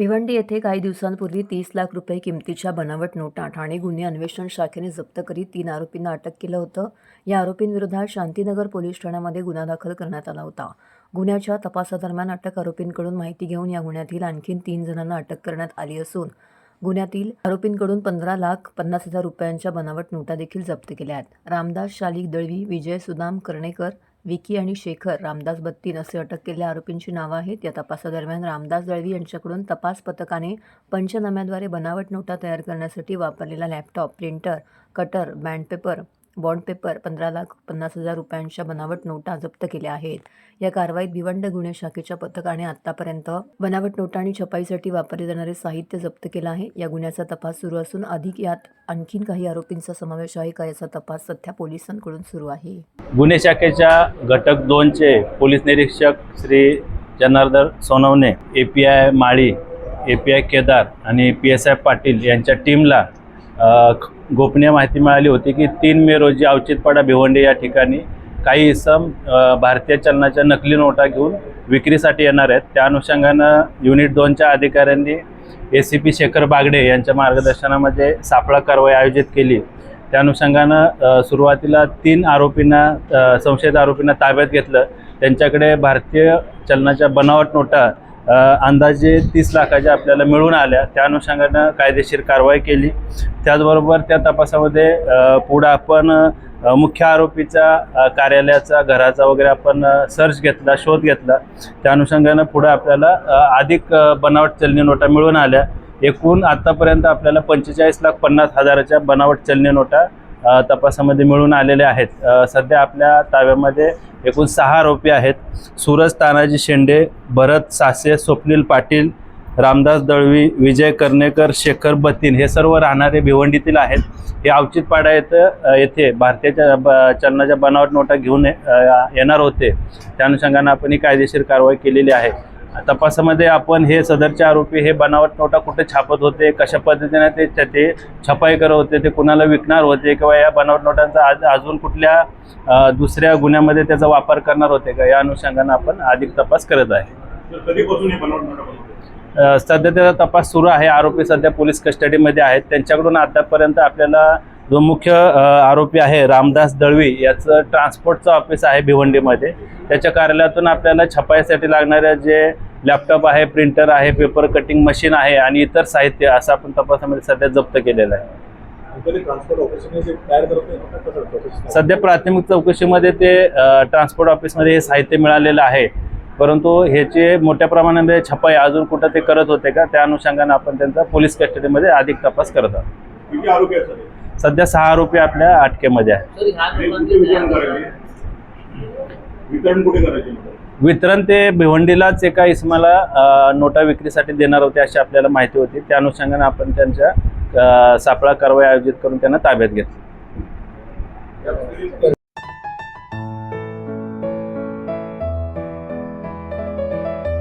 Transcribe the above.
भिवंडी येथे काही दिवसांपूर्वी तीस लाख रुपये किमतीच्या बनावट नोटा ठाणे गुन्हे अन्वेषण शाखेने जप्त करीत तीन आरोपींना अटक केलं होतं. या आरोपींविरोधात शांतीनगर पोलीस ठाण्यामध्ये गुन्हा दाखल करण्यात आला होता. गुन्ह्याच्या तपासादरम्यान अटक आरोपींकडून माहिती घेऊन या गुन्ह्यातील आणखीन तीन जणांना अटक करण्यात आली असून गुन्ह्यातील आरोपींकडून पंधरा लाख पन्नास हजार रुपयांच्या बनावट नोटा देखील जप्त केल्या आहेत. रामदास शालिक दळवी विजय सुदाम कर्णेकर विकी आणि शेखर रामदास बत्तीन असे अटक केलेल्या आरोपींची नावं आहेत. या तपासादरम्यान रामदास दळवी यांच्याकडून तपास पथकाने पंचनाम्याद्वारे बनावट नोटा तयार करण्यासाठी वापरलेला laptop printer cutter band paper bond paper पंधरा लाख पन्नास हजार रुपयांच्या बनावट नोटा जप्त केल्या आहेत. या कारवाईत भिवंड गुन्हे शाखेच्या पथकाने आतापर्यंत बनावट नोटा आणि छपाईसाठी वापरले जाणारे साहित्य जप्त केलं आहे. या गुन्ह्याचा तपास सुरू असून अधिक यात आणखीन काही आरोपींचा समावेश आहे का याचा तपास सध्या पोलिसांकडून सुरू आहे. गुन्हे शाखेच्या घटक दोनचे पोलीस निरीक्षक Shri Janardan Sonawane A P I Mali A P I Kedar आणि पी एस आय पाटील यांच्या टीमला गोपनीय माहिती मिळाली होती की तीन मे रोजी अवचितपाडा भिवंडी या ठिकाणी काही इसम भारतीय चलनाच्या नकली नोटा घेऊन विक्रीसाठी येणार आहेत. त्या अनुषंगानं युनिट दोनच्या अधिकाऱ्यांनी A C P Shekhar Bagde यांच्या मार्गदर्शनामध्ये सापळा कारवाई आयोजित केली. त्या अनुषंगानं सुरुवातीला तीन आरोपींना संशयित आरोपींना ताब्यात घेतलं. त्यांच्याकडे भारतीय चलनाच्या बनावट नोटा अंदाजे तीस लाखाच्या आपल्याला मिळून आल्या. त्या अनुषंगानं कायदेशीर कारवाई केली. त्याचबरोबर त्या तपासामध्ये पुढं आपण मुख्य आरोपीचा कार्यालयाचा घराचा वगैरे आपण सर्च घेतला शोध घेतला. त्या अनुषंगानं पुढं आपल्याला अधिक बनावट चलनी नोटा मिळून आल्या. एकूण आत्तापर्यंत आपल्याला पंचेचाळीस लाख पन्नास हजाराच्या बनावट चलनी नोटा तपासामध्ये मिळून आलेल्या आहेत. सध्या आपल्या ताब्यामध्ये एकूण सहा आरोपी आहेत. सूरज तानाजी शेंडे भरत सासे स्वप्नील पाटील रामदास दळवी विजय कर्णेकर शेखर बतीन हे सर्व राहणारे भिवंडीतील आहेत. हे अवचितपाडा येथं येथे भारतीय ब- चलनाच्या बनावट नोटा घेऊन येणार होते. त्या अनुषंगानं आपण ही कायदेशीर कारवाई केलेली आहे. तपासामध्ये आपण हे सदरचे आरोपी हे बनावट नोटा कुठे छापत होते कशा पद्धतीने ते ते- ते छपाई करत होते ते कुणाला विकणार होते किंवा या बनावट नोटांचा आज अजून कुठल्या दुसऱ्या गुन्ह्यामध्ये त्याचा वापर करणार होते का? या अनुषंगानं आपण अधिक तपास करत आहे. सध्या त्याचा तपास सुरू आहे. आरोपी सध्या पोलीस कस्टडीमध्ये आहेत. त्यांच्याकडून आतापर्यंत आपल्याला जो मुख्य आरोपी आहे रामदास दळवी याचं ट्रान्सपोर्टचं ऑफिस आहे भिवंडीमध्ये. त्याच्या कार्यालयातून आपल्याला छपाईसाठी लागणाऱ्या जे लॅपटॉप आहे प्रिंटर आहे पेपर कटिंग मशीन आहे आणि इतर साहित्य असं आपण तपासामध्ये सध्या जप्त केलेलं आहे. सध्या प्राथमिक चौकशीमध्ये ते ट्रान्सपोर्ट ऑफिसमध्ये हे साहित्य मिळालेलं आहे. परंतु ह्याचे मोठ्या प्रमाणामध्ये छपाई अजून कुठं ते करत होते का त्या अनुषंगानं आपण त्यांचा पोलीस कस्टडीमध्ये अधिक तपास करत सध्या सहा आरोपी आपल्या अटकेमध्ये आहे वितरण करायचे? वितरण कुठे करायचे वितरण ते भिवंडीलाच एका इसमाला नोटा विक्रीसाठी देणार होते अशी आपल्याला माहिती होती. त्या अनुषंगानं आपण त्यांच्या सापळा कारवाई आयोजित करून त्यांना ताब्यात घेतलं.